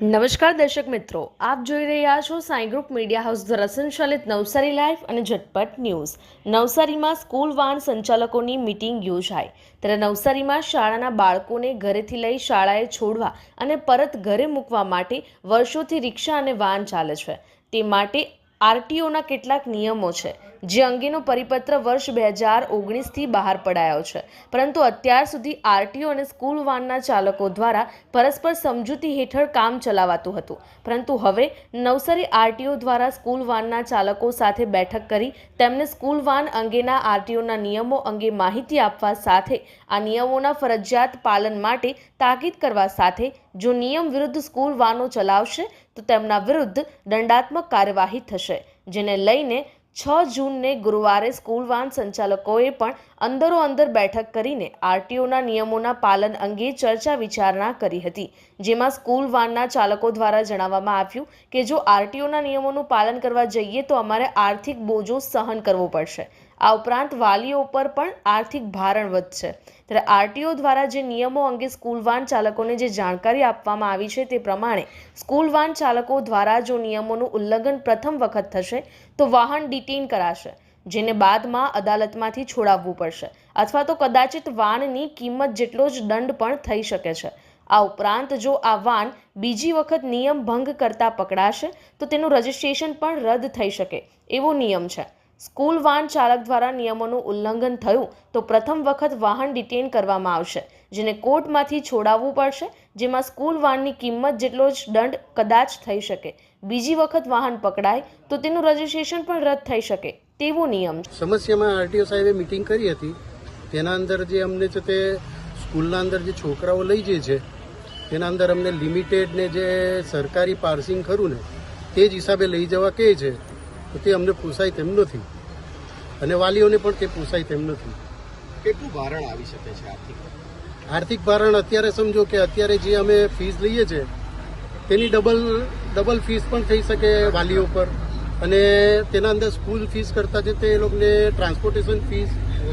નમસ્કાર દર્શક મિત્રો, આપ જોઈ રહ્યા છો સાંઈ ગ્રુપ મીડિયા હાઉસ દ્વારા સંચાલિત નવસારી લાઈફ અને ઝટપટ ન્યૂઝ. નવસારીમાં સ્કૂલ વાન સંચાલકોની મીટિંગ યોજાઈ. ત્યારે નવસારીમાં શાળાના બાળકોને ઘરેથી લઈ શાળાએ છોડવા અને પરત ઘરે મૂકવા માટે વર્ષોથી રિક્ષા અને વાન ચાલે છે. તે માટે આરટીઓના કેટલાક નિયમો છે. જે અંગેનો પરિપત્ર વર્ષ બે હજાર ઓગણીસથી બહાર પડાયો છે. પરંતુ અત્યાર સુધી આરટીઓ અને સ્કૂલ વાનના ચાલકો દ્વારા પરસ્પર સમજૂતી હેઠળ કામ ચલાવાતું હતું. પરંતુ હવે નવસારી આરટીઓ દ્વારા સ્કૂલ વાનના ચાલકો સાથે બેઠક કરી તેમને સ્કૂલ વાન અંગેના આરટીઓના નિયમો અંગે માહિતી આપવા સાથે આ નિયમોના ફરજિયાત પાલન માટે તાકીદ કરવા સાથે જો નિયમ વિરુદ્ધ સ્કૂલ વાનો ચલાવશે તો તેમના વિરુદ્ધ દંડાત્મક કાર્યવાહી થશે, જેને લઈને છ જૂનને ગુરુવારે સ્કૂલ વાન સંચાલકોએ પણ અંદરો અંદર બેઠક કરીને આરટીઓના નિયમોના પાલન અંગે ચર્ચા વિચારણા કરી હતી. જેમાં સ્કૂલ વાનના ચાલકો દ્વારા જણાવવામાં આવ્યું કે જો આરટીઓના નિયમોનું પાલન કરવા જઈએ તો અમારે આર્થિક બોજો સહન કરવો પડશે. આ ઉપરાંત વાલીઓ પર પણ આર્થિક ભારણ વધશે. ત્યારે આરટીઓ દ્વારા જે નિયમો અંગે સ્કૂલ વાન ચાલકોને જે જાણકારી આપવામાં આવી છે તે પ્રમાણે સ્કૂલ વાન ચાલકો દ્વારા જો નિયમોનું ઉલ્લંઘન પ્રથમ વખત થશે, તો વાહન ડિટેઇન કરાશે, જેને બાદમાં અદાલતમાંથી છોડાવવું પડશે, અથવા તો કદાચિત વાનની કિંમત જેટલો જ દંડ પણ થઈ શકે છે. આ ઉપરાંત જો આ વાન બીજી વખત નિયમ ભંગ કરતા પકડાશે, તો તેનું રજિસ્ટ્રેશન પણ રદ થઈ શકે એવો નિયમ છે. સ્કૂલ વાન ચાલક દ્વારા નિયમોનું ઉલ્લંઘન થયું તો પ્રથમ વખત વાહન ડિટેન કરવામાં આવશે, જેને કોર્ટમાંથી છોડાવવું પડશે, જેમાં સ્કૂલ વાહનની કિંમત જેટલો જ દંડ કદાચ થઈ શકે. બીજી વખત વાહન પકડાય તો તેનું રજિસ્ટ્રેશન પણ રદ થઈ શકે, તેવો નિયમ સમસ્યામાં આરટીઓ સાહેબે મિટિંગ કરી હતી. તેના અંદર જે અમને છે તે સ્કૂલના અંદર જે છોકરાઓ લઈ જાય છે, તેના અંદર અમને લિમિટેડ ને જે સરકારી પાર્સિંગ ખરું ને, તે જ હિસાબે લઈ જવા કહે છે. તો તે અમને પોસાય તેમ નથી. અને વાલીઓને પણ તે પોસાય તેમ નથી. કેટલું ભારણ આવી શકે છે આર્થિક? આર્થિક ભારણ અત્યારે સમજો કે અત્યારે જે અમે ફીસ લઈએ છીએ તેની ડબલ ડબલ ફીસ પણ થઈ શકે વાલીઓ પર. અને તેના અંદર સ્કૂલ ફીસ કરતાં જે તે લોકોને ટ્રાન્સપોર્ટેશન ફીસ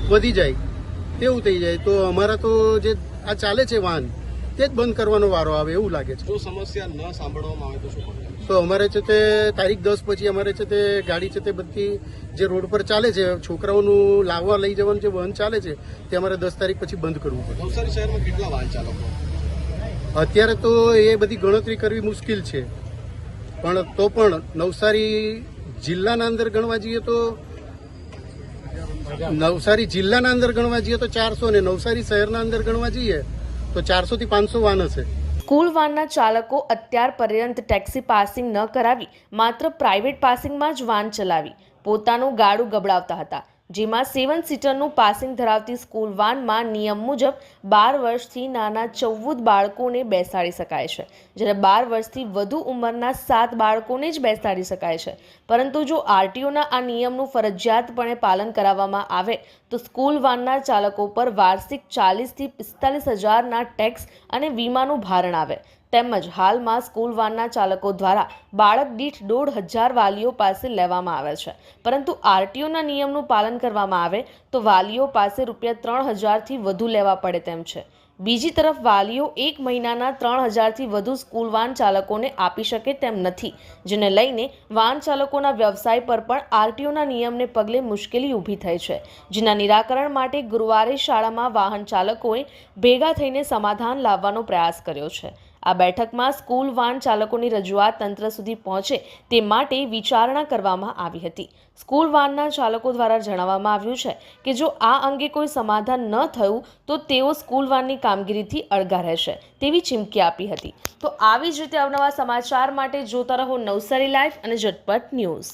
વધી જાય તેવું થઈ જાય. તો અમારા તો જે આ ચાલે છે વાહન તે જ બંધ કરવાનો વારો આવે એવું લાગે છે. જો સમસ્યા ન સાંભળવામાં આવે તો શું તો અમારે છે તે તારીખ દસ પછી અમારે છે તે ગાડી છે તે બધી જે રોડ પર ચાલે છે છોકરાઓનું લાવવા લઈ જવાનું જે વાહન ચાલે છે તે અમારે દસ તારીખ પછી બંધ કરવું પડે. નવસારી શહેરમાં કેટલા વાહન ચાલકો? અત્યારે તો એ બધી ગણતરી કરવી મુશ્કેલ છે. પણ તો પણ નવસારી જિલ્લાના અંદર ગણવા જઈએ તો નવસારી જિલ્લાના અંદર ગણવા જઈએ તો ચારસો ને નવસારી શહેરના અંદર ગણવા જઈએ તો ચારસો થી પાંચસો વાહન હશે. સ્કૂલ વાનના ચાલકો અત્યાર પર્યંત ટેક્સી પાસિંગ ન કરાવી, માત્ર પ્રાઇવેટ પાસિંગમાં જ વાન ચલાવી, પોતાનું ગાડું ગબડાવતા હતા. જેમાં સેવન સીટરનું પાસિંગ ધરાવતી સ્કૂલ વાનમાં નિયમ મુજબ બાર વર્ષથી નાના ચૌદ બાળકોને બેસાડી શકાય છે. જ્યારે બાર વર્ષથી વધુ ઉંમરના સાત બાળકોને જ બેસાડી શકાય છે. પરંતુ જો આરટીઓના આ નિયમનું ફરજિયાતપણે પાલન કરાવવામાં આવે, તો સ્કૂલ વાનના ચાલકો પર વાર્ષિક ચાલીસથી પિસ્તાલીસ હજારના ટેક્સ અને વીમાનું ભારણ આવે. તેમજ હાલમાં સ્કૂલ વાનના ચાલકો દ્વારા બાળક દીઠ દોઢ હજાર વાલીઓ પાસે લેવામાં આવે છે. પરંતુ આરટીઓના નિયમનું પાલન કરવામાં આવે તો વાલીઓ પાસે રૂપિયા ત્રણ હજારથી વધુ લેવા પડે તેમ છે. બીજી તરફ, વાલીઓ એક મહિનાના ત્રણ હજારથી વધુ સ્કૂલ વાન ચાલકોને આપી શકે તેમ નથી, જેને લઈને વાન ચાલકોના વ્યવસાય પર પણ આરટીઓના નિયમને પગલે મુશ્કેલી ઊભી થઈ છે, જેના નિરાકરણ માટે ગુરુવારે શાળામાં વાહન ચાલકોએ ભેગા થઈને સમાધાન લાવવાનો પ્રયાસ કર્યો છે. આ બેઠકમાં સ્કૂલ વાન ચાલકોની રજૂઆત તંત્ર સુધી પહોંચે તે માટે વિચારણા કરવામાં આવી હતી. સ્કૂલ વાનના ચાલકો દ્વારા જણાવવામાં આવ્યું છે કે જો આ અંગે કોઈ સમાધાન ન થયું, તો તેઓ સ્કૂલ વાનની કામગીરીથી અળગા રહેશે તેવી ચીમકી આપી હતી. તો આવી જ રીતે અવનવા સમાચાર માટે જોતા રહો નવસારી લાઈફ અને ઝટપટ ન્યૂઝ.